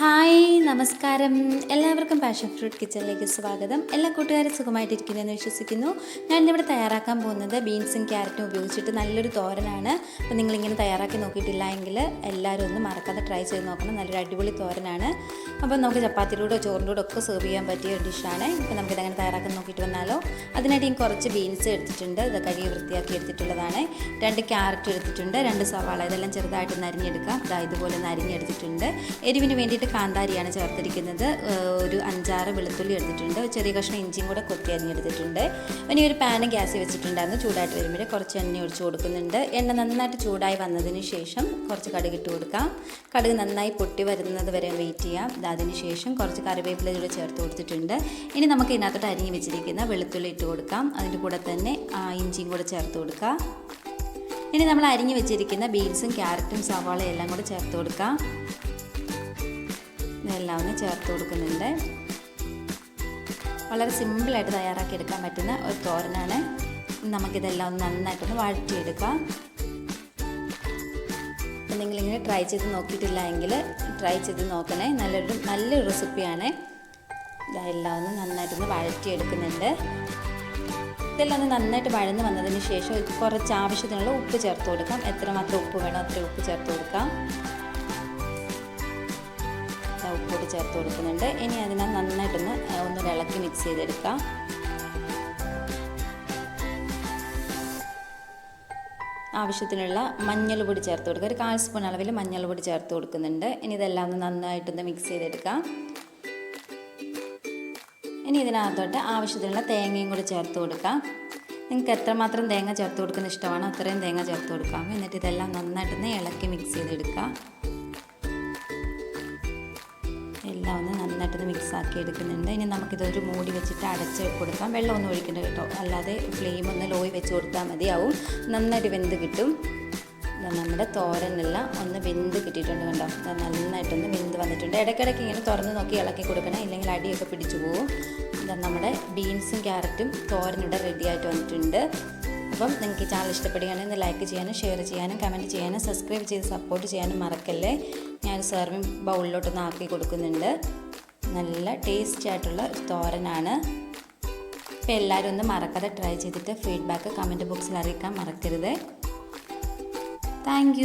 Hi നമസ്കാരം. എല്ലാവർക്കും passion fruit കിച്ചണിലേക്ക് സ്വാഗതം. എല്ലാ കൂട്ടുകാരും സുഖമായിട്ടിരിക്കുന്നു വിശ്വസിക്കുന്നു. ഞാനിവിടെ തയ്യാറാക്കാൻ പോകുന്നത് ബീൻസും ക്യാരറ്റും ഉപയോഗിച്ചിട്ട് നല്ലൊരു തോരനാണ്. അപ്പോൾ നിങ്ങളിങ്ങനെ തയ്യാറാക്കി നോക്കിയിട്ടില്ല എങ്കിൽ എല്ലാവരും ഒന്ന് മറക്കാതെ ട്രൈ ചെയ്ത് നോക്കണം. നല്ലൊരു അടിപൊളി തോരനാണ്. അപ്പോൾ നമുക്ക് ചപ്പാത്തിയുടെ കൂടെ ചോറിന്റെ കൂടെ ഒക്കെ സെർവ് ചെയ്യാൻ പറ്റിയ ഒരു ഡിഷാണ് ഇപ്പോൾ നമുക്കിതങ്ങനെ തയ്യാറാക്കാൻ നോക്കിയിട്ട് വന്നാലോ. അതിനായിട്ട് ഞാൻ കുറച്ച് ബീൻസ് എടുത്തിട്ടുണ്ട്. ഇത് കഴുകി വൃത്തിയാക്കി എടുത്തിട്ടുള്ളതാണ്. രണ്ട് ക്യാരറ്റ് എടുത്തിട്ടുണ്ട്. രണ്ട് സവാള. ഇതെല്ലാം ചെറുതായിട്ട് നരിഞ്ഞെടുക്കാം. ഇതാ ഇതുപോലെ നരിഞ്ഞെടുത്തിട്ടുണ്ട്. എരിവിന് വേണ്ടിയിട്ട് കാന്താരിയാണ് ചേർത്തിരിക്കുന്നത്. ഒരു അഞ്ചാറ് വെളുത്തുള്ളി എടുത്തിട്ടുണ്ട്. ചെറിയ കഷ്ണം ഇഞ്ചിയും കൂടെ കൊത്തി അരിഞ്ഞെടുത്തിട്ടുണ്ട്. ഇനി ഒരു പാന് ഗ്യാസിൽ വെച്ചിട്ടുണ്ടായിരുന്നു. ചൂടായിട്ട് വരുമ്പോൾ കുറച്ച് എണ്ണ ഒഴിച്ച് കൊടുക്കുന്നുണ്ട്. എണ്ണ നന്നായിട്ട് ചൂടായി വന്നതിന് ശേഷം കുറച്ച് കടുകിട്ട് കൊടുക്കാം. കടുക് നന്നായി പൊട്ടി വരുന്നത് വരെ വെയിറ്റ് ചെയ്യാം. അതിനുശേഷം കുറച്ച് കറിവേപ്പില കൂടെ ചേർത്ത് കൊടുത്തിട്ടുണ്ട്. ഇനി നമുക്ക് ഇതിനകത്തോട്ട് അരിഞ്ഞ് വെച്ചിരിക്കുന്ന വെളുത്തുള്ളി ഇട്ട് കൊടുക്കാം. അതിന്റെ കൂടെ തന്നെ ഇഞ്ചിയും കൂടെ ചേർത്ത് കൊടുക്കാം. ഇനി നമ്മൾ അരിഞ്ഞ് വെച്ചിരിക്കുന്ന ബീൻസും ക്യാരറ്റും സവാളയും എല്ലാം കൂടെ ചേർത്ത് കൊടുക്കാം. ഇതെല്ലാം ഒന്ന് ചേർത്ത് കൊടുക്കുന്നുണ്ട്. വളരെ സിമ്പിളായിട്ട് തയ്യാറാക്കി എടുക്കാൻ പറ്റുന്ന ഒരു തോരനാണ്. നമുക്കിതെല്ലാം ഒന്ന് നന്നായിട്ടൊന്ന് വഴറ്റിയെടുക്കാം. നിങ്ങളിങ്ങനെ ട്രൈ ചെയ്ത് നോക്കിയിട്ടില്ല എങ്കിൽ ട്രൈ ചെയ്ത് നോക്കണേ. നല്ലൊരു നല്ലൊരു റെസിപ്പിയാണ് ഇതെല്ലാം ഒന്ന് നന്നായിട്ടൊന്ന് വഴറ്റിയെടുക്കുന്നുണ്ട്. ഇതെല്ലാം ഒന്ന് നന്നായിട്ട് വഴന്ന് വന്നതിന് ശേഷം കുറച്ച് ആവശ്യത്തിനുള്ള ഉപ്പ് ചേർത്ത് കൊടുക്കാം. എത്രമാത്രം ഉപ്പ് വേണോ അത്ര ഉപ്പ് ചേർത്ത് കൊടുക്കാം. ഉപ്പ് കൂടി ചേർത്ത് കൊടുക്കുന്നുണ്ട്. ഇനി അതിനെ നന്നായിട്ടൊന്ന് ഒന്ന് ഇളക്കി മിക്സ് ചെയ്തെടുക്കാം. ആവശ്യത്തിനുള്ള മഞ്ഞൾ പൊടി ചേർത്ത് കൊടുക്കുക. ഒരു കാൽ സ്പൂൺ അളവിൽ മഞ്ഞൾ പൊടി ചേർത്ത് കൊടുക്കുന്നുണ്ട്. ഇനി ഇതെല്ലാം ഒന്ന് നന്നായിട്ടൊന്ന് മിക്സ് ചെയ്തെടുക്കാം. ഇനി ഇതിനകത്തോട്ട് ആവശ്യത്തിനുള്ള തേങ്ങയും കൂടി ചേർത്ത് കൊടുക്കാം. നിങ്ങൾക്ക് എത്രമാത്രം തേങ്ങ ചേർത്ത് കൊടുക്കുന്ന ഇഷ്ടമാണോ അത്രയും തേങ്ങ ചേർത്ത് കൊടുക്കാം. എന്നിട്ട് ഇതെല്ലാം നന്നായിട്ടൊന്ന് ഇളക്കി മിക്സ് ചെയ്തെടുക്കാം. ഒന്ന് നന്നായിട്ടൊന്ന് മിക്സ് ആക്കി എടുക്കുന്നുണ്ട്. ഇനി നമുക്കിതൊരു മൂടി വെച്ചിട്ട് അടച്ച് കൊടുക്കാം. വെള്ളം ഒന്നും ഒഴിക്കണ്ട കേട്ടോ. അല്ലാതെ ഫ്ലെയിം ഒന്ന് ലോയി വെച്ച് കൊടുത്താൽ മതിയാവും. നന്നായിട്ട് വെന്ത് കിട്ടും. നമ്മുടെ തോരനെല്ലാം ഒന്ന് വെന്ത് കിട്ടിയിട്ടുണ്ട് കണ്ടോ? നന്നായിട്ടൊന്ന് വെന്ത് വന്നിട്ടുണ്ട്. ഇടയ്ക്കിടയ്ക്ക് ഇങ്ങനെ തുറന്ന് നോക്കി ഇളക്കി കൊടുക്കണം. ഇല്ലെങ്കിൽ അടിയൊക്കെ പിടിച്ചു പോകും. നമ്മുടെ ബീൻസും ക്യാരറ്റും തോരനിവിടെ റെഡി ആയിട്ട് വന്നിട്ടുണ്ട്. അപ്പം നിങ്ങൾക്ക് ചാനൽ ഇഷ്ടപ്പെടുകയാണെങ്കിൽ ലൈക്ക് ചെയ്യാനും ഷെയർ ചെയ്യാനും കമന്റ് ചെയ്യാനും സബ്സ്ക്രൈബ് ചെയ്ത് സപ്പോർട്ട് ചെയ്യാനും മറക്കല്ലേ? ഞാൻ സെർവിങ് ബൗളിലോട്ടൊന്ന് ആക്കി കൊടുക്കുന്നുണ്ട്. നല്ല ടേസ്റ്റി ആയിട്ടുള്ള തോരനാണ്. അപ്പോൾ എല്ലാവരും ഒന്ന് മറക്കാതെ ട്രൈ ചെയ്തിട്ട് ഫീഡ്ബാക്ക് കമന്റ് ബോക്സിൽ അറിയിക്കാൻ മറക്കരുത്. താങ്ക്